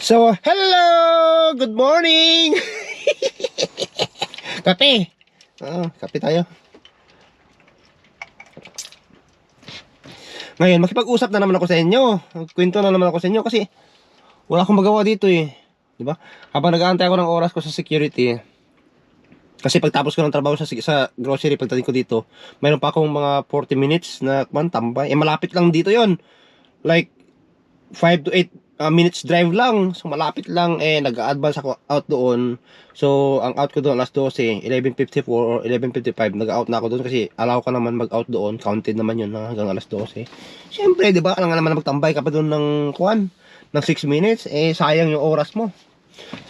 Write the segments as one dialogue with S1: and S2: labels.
S1: So, hello! Good morning! kape! Oo, kape tayo. Ngayon, makipag-usap na naman ako sa inyo. Kwento na naman ako sa inyo kasi wala akong magawa dito eh. Ba? Habang nag-aantay ako ng oras ko sa security, kasi pagtapos ko ng trabaho sa, sa grocery, pagdating ko dito, mayroon pa akong mga 40 minutes na kwan, tambay. Eh, malapit lang dito yon Like, 5 to 8 uh, minutes drive lang. So, malapit lang. Eh, nag-advance ako out doon. So, ang out ko doon alas 12, 11.54 or 11.55. Nag-out na ako doon kasi allow ka naman mag-out doon. Counted naman yun hanggang alas 12. Siyempre, di ba? Alam nga naman magtambay ka pa doon ng kwan. Ng 6 minutes. Eh, sayang yung oras mo.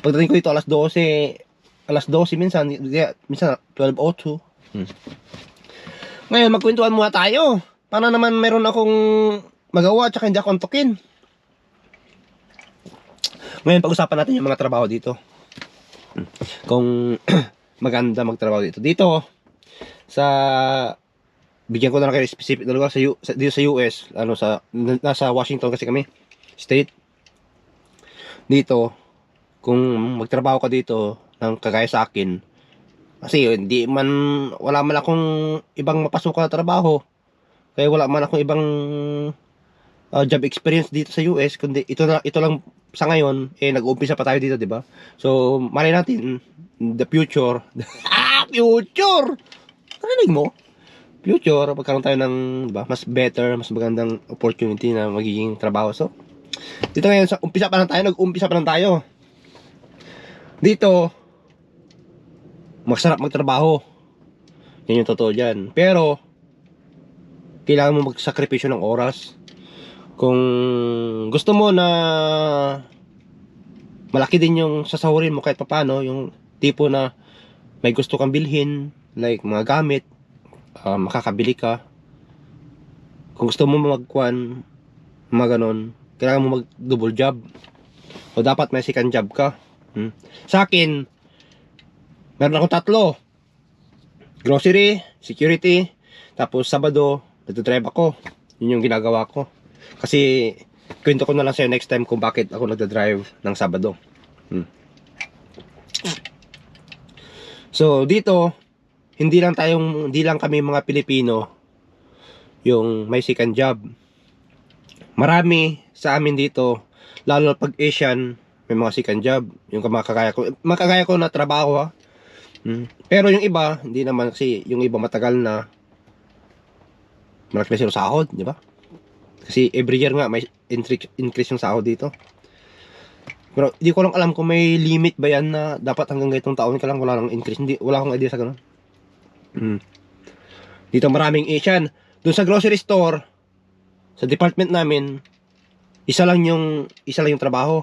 S1: Pagdating ko dito alas 12, alas 12 minsan, minsan 12.02. Hmm. Ngayon, magkwentuhan muna tayo. Para naman meron akong magawa at hindi ako antukin. Ngayon, pag-usapan natin yung mga trabaho dito. Kung maganda magtrabaho dito. Dito, sa bigyan ko na lang kayo specific na lugar sa, U, sa dito sa US, ano sa nasa Washington kasi kami, state. Dito, kung magtrabaho ka dito ng kagaya sa akin, kasi hindi man, wala man akong ibang mapasok na trabaho. Kaya wala man akong ibang uh, job experience dito sa US, kundi ito na ito lang sa ngayon eh nag-uumpisa pa tayo dito, 'di ba? So, malay natin in the future. ah, future. Narinig mo? Future, magkaroon tayo ng, 'di ba, mas better, mas magandang opportunity na magiging trabaho. So, dito ngayon sa umpisa pa lang tayo, nag-umpisa pa lang tayo. Dito, masarap magtrabaho. Yan yung totoo dyan. Pero, kailangan mo magsakripisyo ng oras. Kung gusto mo na malaki din yung sasahurin mo kahit papano, yung tipo na may gusto kang bilhin, like mga gamit, ah, makakabili ka. Kung gusto mo magkuan, mga ganon, kailangan mo mag double job. O dapat may second job ka. Hmm. Sa akin, meron akong tatlo. Grocery, security, tapos Sabado, nagdadrive ako. Yun yung ginagawa ko. Kasi, kwento ko na lang sa'yo next time kung bakit ako nagdadrive ng Sabado. Hmm. So, dito, hindi lang tayong, hindi lang kami mga Pilipino yung may second job. Marami sa amin dito, lalo pag Asian, may mga second job. Yung makakaya ko, makakaya ko na trabaho ha. Hmm. Pero yung iba, hindi naman kasi yung iba matagal na malaki na sahod, di ba? Kasi every year nga may increase, yung sahod dito. Pero hindi ko lang alam kung may limit ba yan na dapat hanggang ganitong taon ka lang wala nang increase. Hindi, wala akong idea sa ganun. Hmm. Dito maraming Asian. Doon sa grocery store, sa department namin, isa lang yung isa lang yung trabaho.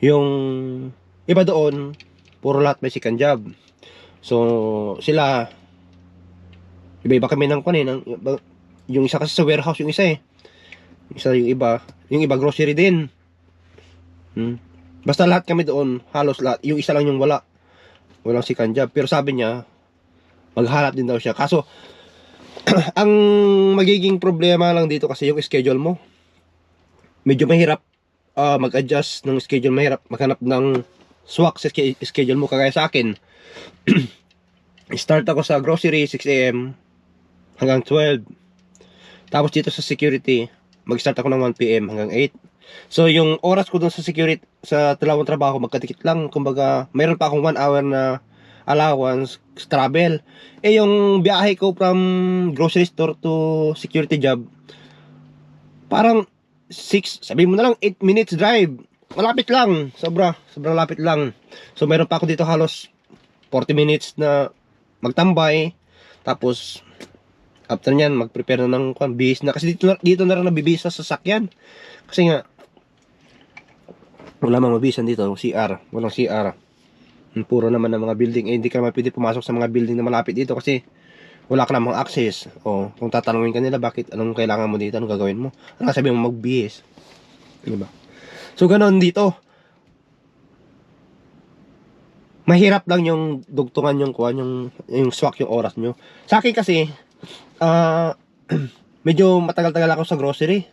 S1: Yung iba doon, puro lahat second job. So, sila iba-iba kami ng kunin, ng yung isa kasi sa warehouse yung isa eh. Isa yung iba, yung iba grocery din. Hmm. Basta lahat kami doon, halos lahat. Yung isa lang yung wala. Walang second job. Pero sabi niya, maghanap din daw siya. Kaso, ang magiging problema lang dito kasi yung schedule mo. Medyo mahirap ah, mag-adjust ng schedule. Mahirap maghanap ng swak sa schedule mo. Kagaya sa akin, start ako sa grocery 6am hanggang 12. Tapos dito sa security, mag-start ako ng 1pm hanggang 8. So yung oras ko dun sa security, sa dalawang trabaho, magkadikit lang. Kumbaga, mayroon pa akong 1 hour na allowance travel. Eh yung biyahe ko from grocery store to security job, parang 6, sabihin mo na lang 8 minutes drive. Malapit lang, sobra, sobrang lapit lang. So mayroon pa ako dito halos 40 minutes na magtambay. Tapos after nyan, mag-prepare na ng kwan, bihis na. Kasi dito na, dito na rin nabibihis sa sasakyan. Kasi nga, wala mang mabihisan dito, CR. Walang CR. Puro naman ng mga building. Eh, hindi ka naman pwede pumasok sa mga building na malapit dito kasi wala ka namang access. O, kung tatanungin ka nila, bakit, anong kailangan mo dito, anong gagawin mo? Ano sabi mo, magbihis. Diba? So, ganoon dito. Mahirap lang yung dugtungan yung kuha, yung, yung swak yung oras nyo. Sa akin kasi, ah, medyo matagal-tagal ako sa grocery.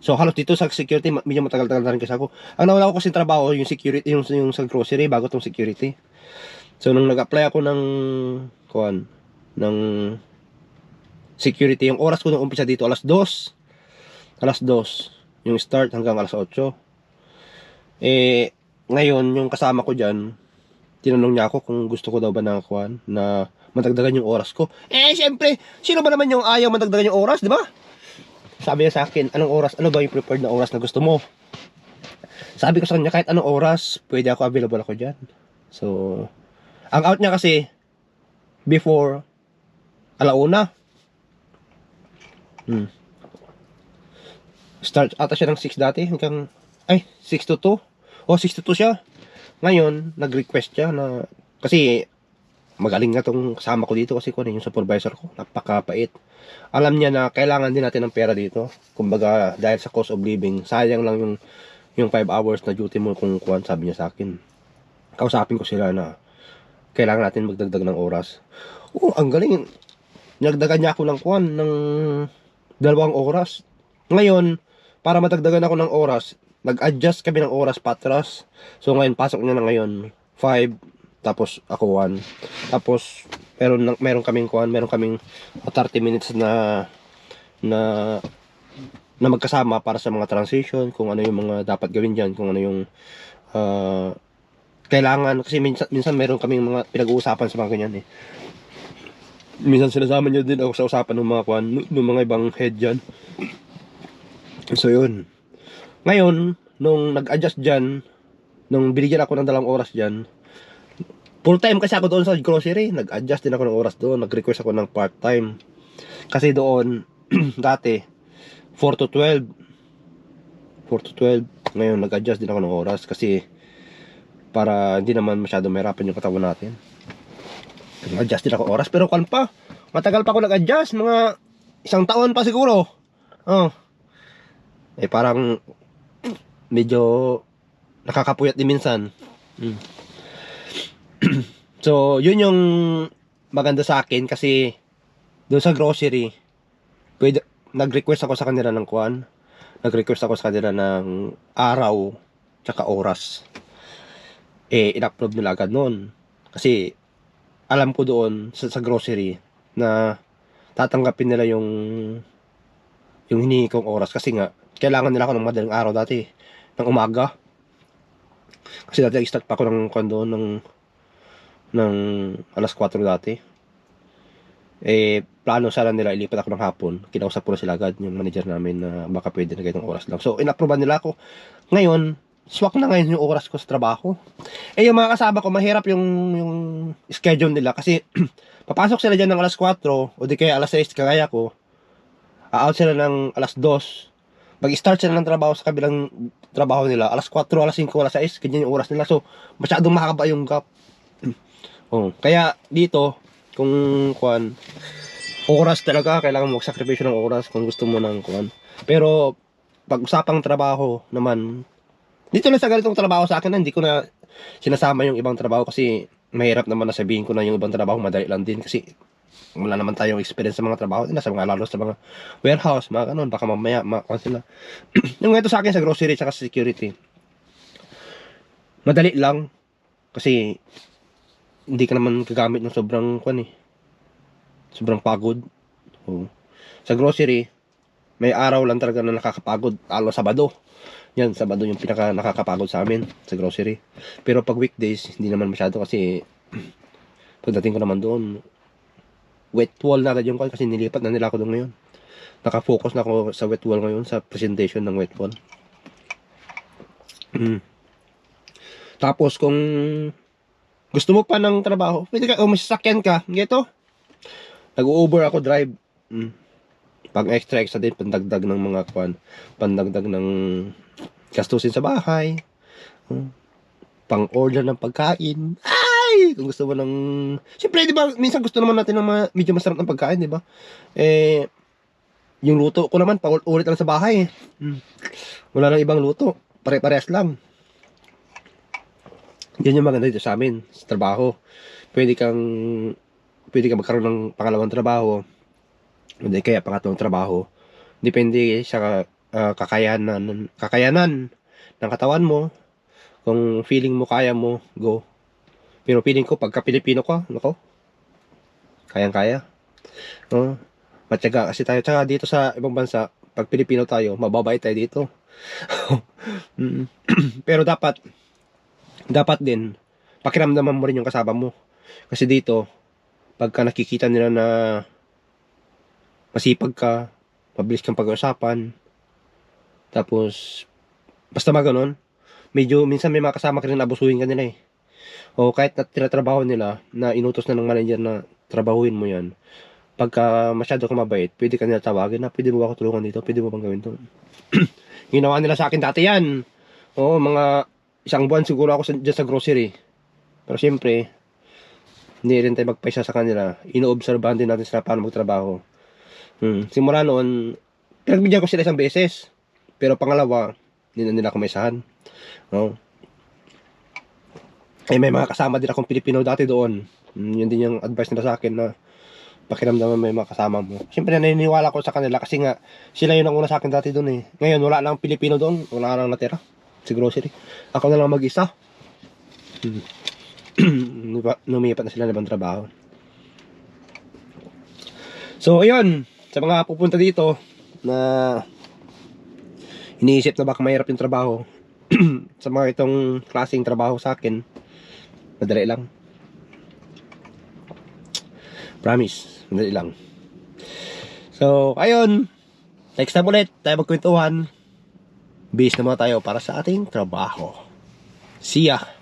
S1: So halos dito sa security medyo matagal-tagal na rin kasi ako. Ang nawala ko kasi trabaho yung security yung, yung sa grocery bago tong security. So nung nag-apply ako ng kuan ng security yung oras ko nung umpisa dito alas 2. Alas 2 yung start hanggang alas 8. Eh ngayon yung kasama ko diyan tinanong niya ako kung gusto ko daw ba na kuan na madagdagan yung oras ko. Eh syempre, sino ba naman yung ayaw madagdagan yung oras, di ba? Sabi niya sa akin, anong oras, ano ba yung preferred na oras na gusto mo? Sabi ko sa kanya, kahit anong oras, pwede ako available ako dyan. So, ang out niya kasi, before, alauna. Hmm. Start ata siya ng 6 dati, hanggang, ay, 6 to 2. O, 6 to 2 siya. Ngayon, nag-request siya na, kasi, magaling nga tong kasama ko dito kasi ko yung supervisor ko, napakapait alam niya na kailangan din natin ng pera dito. Kumbaga, dahil sa cost of living, sayang lang yung yung 5 hours na duty mo kung kuwan, sabi niya sa akin. Kausapin ko sila na kailangan natin magdagdag ng oras. Oo, ang galing. Nagdagan niya ako ng kuwan, ng dalawang oras. Ngayon, para matagdagan ako ng oras, nag-adjust kami ng oras patras. So ngayon, pasok niya na ngayon, 5, tapos ako 1. Tapos, meron meron kaming kuan, meron kaming 30 minutes na na na magkasama para sa mga transition, kung ano yung mga dapat gawin diyan, kung ano yung ah, kailangan kasi minsan, minsan meron kaming mga pinag-uusapan sa mga ganyan eh. Minsan sinasama niyo din ako sa usapan ng mga kuan, ng mga ibang head diyan. So yun. Ngayon, nung nag-adjust diyan, nung binigyan ako ng dalawang oras diyan, Full time kasi ako doon sa grocery. Nag-adjust din ako ng oras doon. Nag-request ako ng part time. Kasi doon, dati, 4 to 12. 4 to 12. Ngayon, nag-adjust din ako ng oras kasi para hindi naman masyado mahirapan yung katawan natin. Nag-adjust din ako oras. Pero kan pa, matagal pa ako nag-adjust. Mga isang taon pa siguro. Oh. Eh parang medyo nakakapuyat din minsan. Hmm. so, yun yung maganda sa akin kasi doon sa grocery, pwede, nag-request ako sa kanila ng kuan. Nag-request ako sa kanila ng araw tsaka oras. Eh, in-upload nila agad noon. Kasi, alam ko doon sa, sa grocery na tatanggapin nila yung yung hinihingi kong oras kasi nga kailangan nila ako ng madaling araw dati ng umaga kasi dati start pa ako ng kondo ng ng alas 4 dati. Eh, plano sana nila ilipat ako ng hapon. Kinausap ko na sila agad yung manager namin na baka pwede na ganitong oras lang. So, inapprovean nila ako. Ngayon, swak na ngayon yung oras ko sa trabaho. Eh, yung mga kasama ko, mahirap yung, yung schedule nila kasi papasok sila dyan ng alas 4 o di kaya alas 6 kagaya ko. A-out sila ng alas 2. Mag-start sila ng trabaho sa kabilang trabaho nila. Alas 4, alas 5, alas 6. Ganyan yung oras nila. So, masyadong makakaba yung gap. Oh, kaya dito kung kuan oras talaga kailangan mo magsakripisyo ng oras kung gusto mo ng kuan. Pero pag usapang trabaho naman dito na sa ganitong trabaho sa akin hindi ko na sinasama yung ibang trabaho kasi mahirap naman na sabihin ko na yung ibang trabaho madali lang din kasi wala naman tayong experience sa mga trabaho nila sa mga lalo sa mga warehouse mga ganun. Baka mamaya makuha sila. Yung ito sa akin sa grocery at sa security. Madali lang kasi hindi ka naman gagamit ng sobrang kwan eh. Sobrang pagod. Oh. Sa grocery, may araw lang talaga na nakakapagod. Alo Sabado. Yan, Sabado yung pinaka nakakapagod sa amin sa grocery. Pero pag weekdays, hindi naman masyado kasi pagdating ko naman doon, wet wall na agad yung kasi nilipat na nila ako doon ngayon. Nakafocus na ako sa wet wall ngayon sa presentation ng wet wall. Mm. Tapos kung gusto mo pa ng trabaho, pwede ka, o may sasakyan ka, gito. Nag-Uber ako drive. Mm. Pag extra extra din, pandagdag ng mga kwan, pandagdag ng gastusin sa bahay. Mm. Pang order ng pagkain. Ay! Kung gusto mo ng... Siyempre, di ba, minsan gusto naman natin ng mga medyo masarap ng pagkain, di ba? Eh, yung luto ko naman, paulit lang sa bahay. Mm. Wala nang ibang luto. Pare-parehas lang. Yan yung maganda dito sa amin, sa trabaho. Pwede kang, pwede kang magkaroon ng pangalawang trabaho, hindi kaya pangatlong trabaho. Depende sa ah, kakayanan, kakayanan ng katawan mo. Kung feeling mo kaya mo, go. Pero feeling ko, pagka Pilipino ka, nako, kayang-kaya. No? Matyaga kasi tayo. Tsaka dito sa ibang bansa, pag Pilipino tayo, mababait tayo dito. Mm. Pero dapat, dapat din, pakiramdaman mo rin yung kasama mo. Kasi dito, pagka nakikita nila na masipag ka, mabilis kang pag-usapan, tapos, basta mga ganon, medyo, minsan may mga kasama ka rin abusuhin ka nila eh. O kahit na tinatrabaho nila, na inutos na ng manager na trabahuin mo yan, pagka masyado ka mabait, pwede ka nila tawagin na, pwede mo ako tulungan dito? Pwede mo bang gawin to? Ginawa nila sa akin dati yan. Oo, mga isang buwan siguro ako sa, dyan sa grocery. Pero siyempre, hindi rin tayo magpaisa sa kanila. Inoobserbahan din natin sila paano magtrabaho. Hmm. Simula noon, pinagbigyan ko sila isang beses. Pero pangalawa, hindi na nila kumisahan. No? Eh, may mga kasama din akong Pilipino dati doon. Hmm, yun din yung advice nila sa akin na pakiramdaman mo yung mga kasama mo. Siyempre, naniniwala ko sa kanila kasi nga, sila yun ang una sa akin dati doon eh. Ngayon, wala lang Pilipino doon. Wala lang natira. Sa grocery. Ako na lang mag-isa. Hmm. Lumipat na sila ng ibang trabaho. So, ayun. Sa mga pupunta dito na iniisip na baka mahirap yung trabaho. sa mga itong klaseng trabaho sa akin, madali lang. Promise, madali lang. So, ayun. Next time ulit, tayo magkwentuhan. Base na muna tayo para sa ating trabaho. See ya!